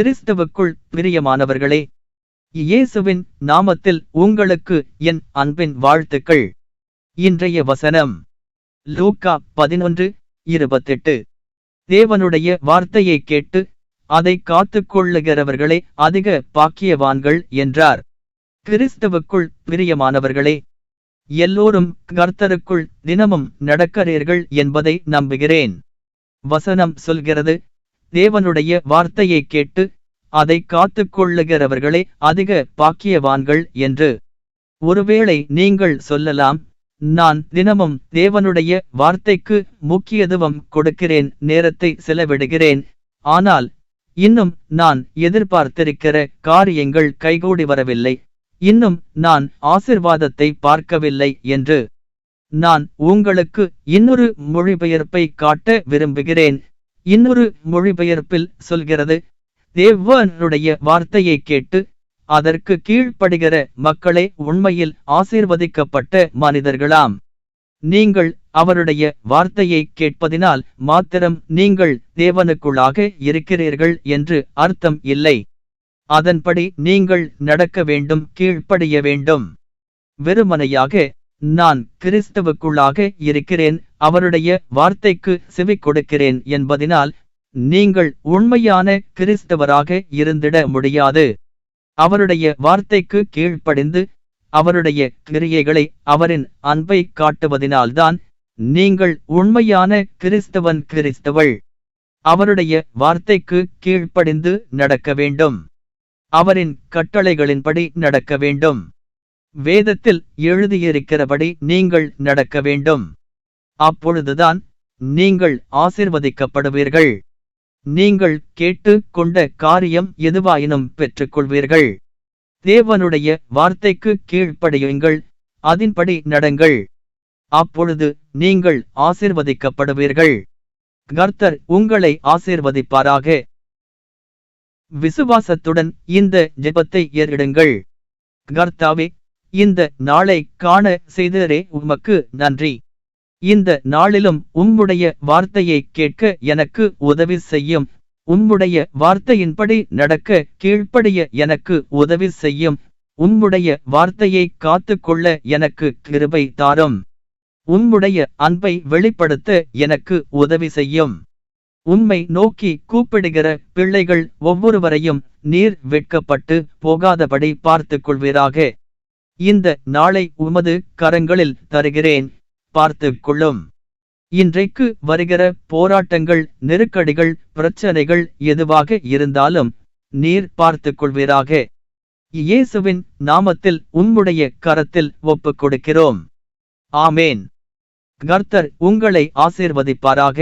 கிறிஸ்தவுக்குள் பிரியமானவர்களே இயேசுவின் நாமத்தில் உங்களுக்கு என் அன்பின் வாழ்த்துக்கள். இன்றைய வசனம் லூக்கா பதினொன்று இருபத்தெட்டு. தேவனுடைய வார்த்தையை கேட்டு அதை காத்துக் கொள்ளுகிறவர்களே அதிக பாக்கியவான்கள் என்றார். கிறிஸ்தவுக்குள் பிரியமானவர்களே எல்லோரும் கர்த்தருக்குள் தினமும் நடக்கிறீர்கள் என்பதை நம்புகிறேன். வசனம் சொல்கிறது தேவனுடைய வார்த்தையை கேட்டு அதை காத்துக் கொள்ளுகிறவர்களே அதிக பாக்கியவான்கள் என்று. ஒருவேளை நீங்கள் சொல்லலாம் நான் தினமும் தேவனுடைய வார்த்தைக்கு முக்கியத்துவம் கொடுக்கிறேன் நேரத்தை செலவிடுகிறேன். ஆனால் இன்னும் நான் எதிர்பார்த்திருக்கிற காரியங்கள் கைகூடி வரவில்லை. இன்னும் நான் ஆசிர்வாதத்தை பார்க்கவில்லை என்று நான் உங்களுக்கு இன்னொரு மொழிபெயர்ப்பை காட்ட விரும்புகிறேன். இன்னொரு மொழிபெயர்ப்பில் சொல்கிறது தேவனுடைய வார்த்தையை கேட்டு அதற்கு கீழ்ப்படுகிற மக்களே உண்மையில் ஆசீர்வதிக்கப்பட்ட மனிதர்களாம். நீங்கள் அவருடைய வார்த்தையை கேட்பதினால் மாத்திரம் நீங்கள் தேவனுக்குள்ளாக இருக்கிறீர்கள் என்று அர்த்தம் இல்லை. அதன்படி நீங்கள் நடக்க வேண்டும் கீழ்ப்படிய வேண்டும். வெறுமனையாக நான் கிறிஸ்தவுக்குள்ளாக இருக்கிறேன் அவருடைய வார்த்தைக்கு செவி கொடுக்கிறேன் என்பதினால் நீங்கள் உண்மையான கிறிஸ்தவராக இருந்திட முடியாது. அவருடைய வார்த்தைக்கு கீழ்ப்படிந்து அவருடைய கிரியைகளை அவரின் அன்பை காட்டுவதினால்தான் நீங்கள் உண்மையான கிறிஸ்தவன் கிறிஸ்தவள். அவருடைய வார்த்தைக்கு கீழ்ப்படிந்து நடக்க வேண்டும். அவரின் கட்டளைகளின்படி நடக்க வேண்டும். வேதத்தில் எழுதியிருக்கிறபடி நீங்கள் நடக்க வேண்டும். அப்பொழுதுதான் நீங்கள் ஆசிர்வதிக்கப்படுவீர்கள். நீங்கள் கேட்டு கொண்ட காரியம் எதுவாயினும் பெற்றுக்கொள்வீர்கள். தேவனுடைய வார்த்தைக்கு கீழ்ப்படியுங்கள் அதன்படி நடங்கள். அப்பொழுது நீங்கள் ஆசிர்வதிக்கப்படுவீர்கள். கர்த்தர் உங்களை ஆசிர்வதிப்பாராக. விசுவாசத்துடன் இந்த ஜெபத்தை ஏறிடுங்கள். கர்த்தாவே இந்த நாளை காண செய்தரே உமக்கு நன்றி. இந்த நாளிலும் உம்முடைய வார்த்தையை கேட்க எனக்கு உதவி செய்யும். உம்முடைய வார்த்தையின்படி நடக்க கீழ்ப்படிய எனக்கு உதவி செய்யும். உம்முடைய வார்த்தையை காத்து கொள்ள எனக்கு கிருபை தாரும். உம்முடைய அன்பை வெளிப்படுத்த எனக்கு உதவி செய்யும். உம்மை நோக்கி கூப்பிடுகிற பிள்ளைகள் ஒவ்வொருவரையும் நீர் வெட்கப்பட்டு போகாதபடி பார்த்துக் கொள்வீராக இந்த நாளை உமது கரங்களில் தருகிறேன். பார்த்து கொள்ளும் இன்றைக்கு வருகிற போராட்டங்கள் நெருக்கடிகள் பிரச்சனைகள் எதுவாக இருந்தாலும் நீர் பார்த்து கொள்வீராக இயேசுவின் நாமத்தில் உம்முடைய கரத்தில் ஒப்புக் கொடுக்கிறோம் ஆமேன். கர்த்தர் உங்களை ஆசீர்வதிப்பாராக.